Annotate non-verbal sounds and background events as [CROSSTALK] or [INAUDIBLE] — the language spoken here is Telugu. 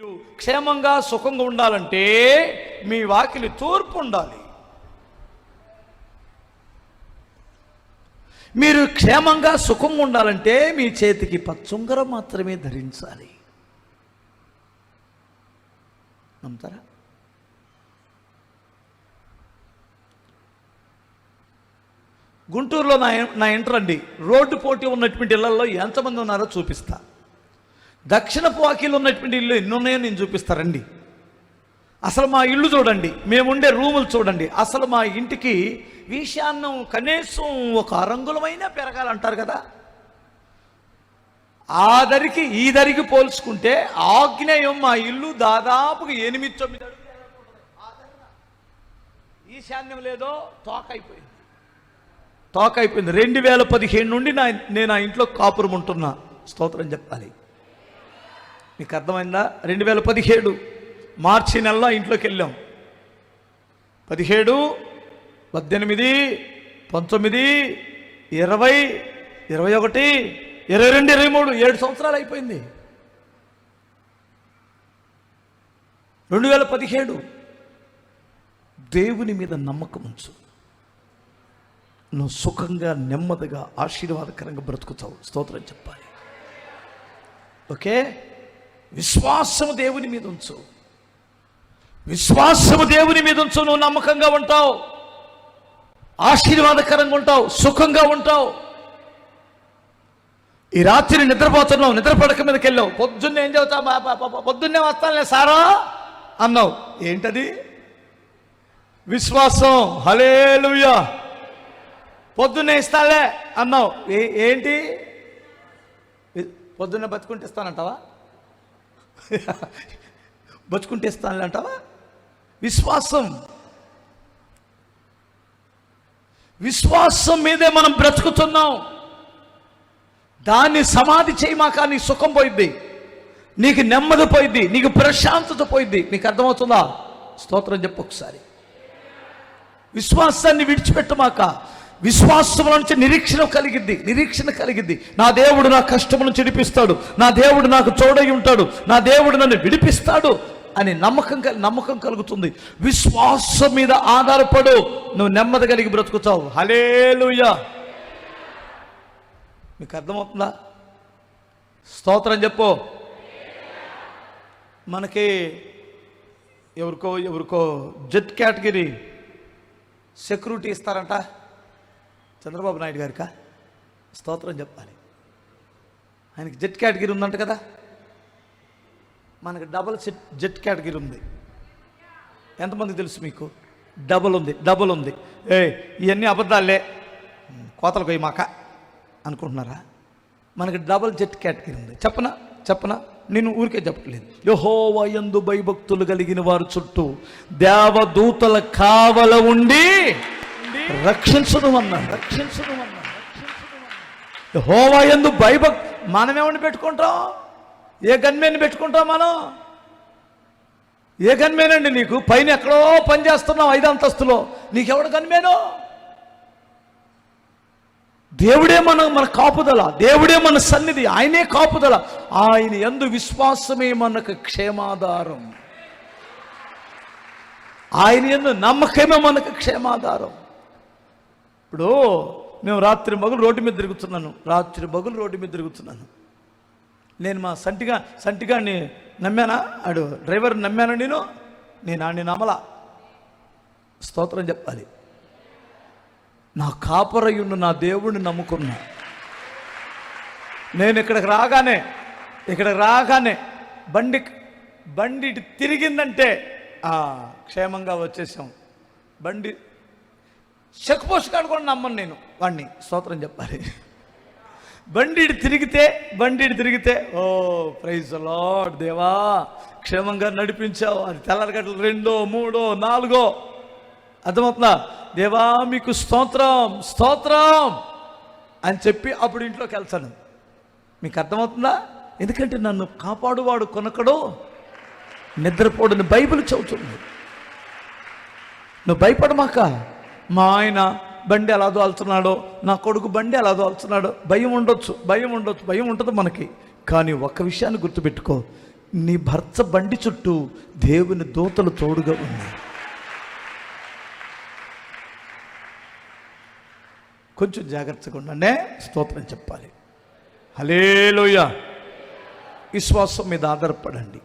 మీరు క్షేమంగా సుఖంగా ఉండాలంటే మీ వాకిలి తూర్పు ఉండాలి. మీరు క్షేమంగా సుఖంగా ఉండాలంటే మీ చేతికి పచ్చుంగరం మాత్రమే ధరించాలి. నమ్ముతారా? గుంటూరులో నా నా ఇంటర్ అండి. రోడ్డు పోటీ ఉన్నటువంటి ఇళ్ళలో ఎంతమంది ఉన్నారో చూపిస్తా. దక్షిణపు వాకిలు ఉన్నటువంటి ఇల్లు ఎన్ని ఉన్నాయో నేను చూపిస్తారండి అసలు మా ఇల్లు చూడండి మేముండే రూములు చూడండి. అసలు మా ఇంటికి ఈశాన్యం కనీసం ఒక అరంగులమైనా పెరగాలంటారు కదా. ఆ దరికి ఈ దరికి పోల్చుకుంటే ఆగ్నేయం మా ఇల్లు దాదాపుగా ఎనిమిది తొమ్మిది అడుగులు ఈశాన్యం లేదో తోకైపోయింది అయిపోయింది. అయిపోయింది. రెండు వేల పదిహేను నుండి నా నేను ఆ ఇంట్లో కాపురం ఉంటున్నా. స్తోత్రం చెప్పాలి. మీకు అర్థమైందా? రెండు వేల పదిహేడు మార్చి నెలలో ఇంట్లోకి వెళ్ళాం. పదిహేడు పద్దెనిమిది పంతొమ్మిది ఇరవై ఇరవై ఒకటి ఇరవై రెండు ఇరవై మూడు ఏడు సంవత్సరాలు అయిపోయింది. రెండు వేల పదిహేడు దేవుని మీద నమ్మకం ఉంచు. నువ్వు సుఖంగా నెమ్మదిగా ఆశీర్వాదకరంగా బ్రతుకుతావు. స్తోత్రం చెప్పాలి. ఓకే? విశ్వాసము దేవుని మీద ఉంచు. విశ్వాసము దేవుని మీద ఉంచు నువ్వు నమ్మకంగా ఉంటావు. ఆశీర్వాదకరంగా ఉంటావు సుఖంగా ఉంటావు. ఈ రాత్రి నిద్రపోతున్నావు నిద్ర పడక మీదకి వెళ్ళావు. పొద్దున్నే ఏం చదువుతావు? పొద్దున్నే వస్తానులే సారా అన్నావు. ఏంటది? విశ్వాసం. హలేలుయా పొద్దున్నే ఇస్తాలే అన్నావు. ఏ- ఏంటి? వి- పొద్దున్నే బతుకుంటే ఇస్తానంటావా? [LAUGHS] బతుకుంటే ఇస్తానులే అంటావా? విశ్వాసం. విశ్వాసం మీదే మనం బ్రతుకుతున్నాం. దాన్ని సమాధి చేయమాక నీ సుఖం పోయిద్ది. నీకు నెమ్మది పోయిద్ది. నీకు ప్రశాంతత పోయిద్ది. నీకు అర్థమవుతుందా? స్తోత్రం చెప్పు ఒకసారి. విశ్వాసాన్ని విడిచిపెట్టమాక విశ్వాసముల నుంచి నిరీక్షణ కలిగింది నిరీక్షణ కలిగింది నా దేవుడు నా కష్టమును చెడిపిస్తాడు నా దేవుడు నాకు తోడై ఉంటాడు నా దేవుడు నన్ను విడిపిస్తాడు అని నమ్మకం కలి నమ్మకం కలుగుతుంది. విశ్వాసం మీద ఆధారపడు నువ్వు నెమ్మది కలిగి బ్రతుకుతావు. హలేలుయా మీకు అర్థమవుతుందా? స్తోత్రం చెప్పు. మనకి ఎవరికో ఎవరికో జెట్ కేటగిరీ సెక్యూరిటీ ఇస్తారంట. చంద్రబాబు నాయుడు గారికా? స్తోత్రం చెప్పాలి. ఆయనకి జెట్ కేటగిరీ ఉందంట కదా? మనకి డబల్ సెట్ జెట్ కేటగిరీ ఉంది. ఎంతమంది తెలుసు మీకు? డబుల్ ఉంది డబుల్ ఉంది. ఏ ఇవన్నీ అబద్ధాలే. కోతలు పోయి మాక? అనుకుంటున్నారా? మనకి డబుల్ జెట్ కేటగిరీ ఉంది. చెప్పనా? చెప్పనా? నేను ఊరికే చెప్పట్లేదు. యహోవ యందు భయభక్తులు కలిగిన వారు చుట్టూ దేవదూతల కావల ఉండి రక్షించను అన్నాడు రక్షించను అన్నాడు హోవా ఎందు భయభక్ మనమేమని పెట్టుకుంటాం? ఏ గన్మేని పెట్టుకుంటాం మనం? ఏ గన్మేనండి నీకు? పైన ఎక్కడో పని చేస్తున్నావు ఐదు అంతస్తులో. నీకెవడు గన్మేనో? దేవుడే మన మన కాపుదల. దేవుడే మన సన్నిధి. ఆయనే కాపుదల. ఆయన ఎందు విశ్వాసమే మనకు క్షేమాధారం. ఆయన ఎందు నమ్మకమే మనకు క్షేమాధారం. ఇప్పుడు మేము రాత్రి మగులు రోడ్డు మీద తిరుగుతున్నాను. రాత్రి మగులు రోడ్డు మీద తిరుగుతున్నాను. నేను మా సంటిగా సంటిగాడిని నమ్మానా? ఆడు డ్రైవర్ నమ్మాను నేను? నేను ఆడిని నమ్మలా. స్తోత్రం చెప్పాలి. నా కాపరయున్న నా దేవుడిని నమ్ముకున్నా. నేను ఇక్కడికి రాగానే ఇక్కడికి రాగానే బండి బండి తిరిగిందంటే క్షేమంగా వచ్చేసాం. బండి చెక్ పోస్ట్ కూడా నమ్మను నేను. వాడిని స్తోత్రం చెప్పాలి. బండిడు తిరిగితే బండిడు తిరిగితే ఓ ప్రైజ్ లాడ్ దేవా క్షేమంగా నడిపించావు. అది తెల్లరగడ్డలు రెండో మూడో నాలుగో. అర్థమవుతుందా? దేవా మీకు స్తోత్రం స్తోత్రం అని చెప్పి అప్పుడు ఇంట్లోకి వెళ్తాను. మీకు అర్థమవుతుందా? ఎందుకంటే నన్ను కాపాడువాడు కొనకడు నిద్రపోడని బైబిల్ చదువుతుంది నువ్వు భయపడమాక. మా ఆయన బండి ఎలా దోల్చున్నాడో నా కొడుకు బండి ఎలా దోల్చున్నాడో భయం ఉండొచ్చు భయం ఉండొచ్చు భయం ఉంటుంది మనకి. కానీ ఒక్క విషయాన్ని గుర్తుపెట్టుకో నీ భర్త బండి చుట్టూ దేవుని దూతలు తోడుగా ఉన్నాయి. కొంచెం జాగ్రత్తగా ఉండండి స్తోత్రం చెప్పాలి. హలేలోయ విశ్వాసం మీద ఆధారపడండి.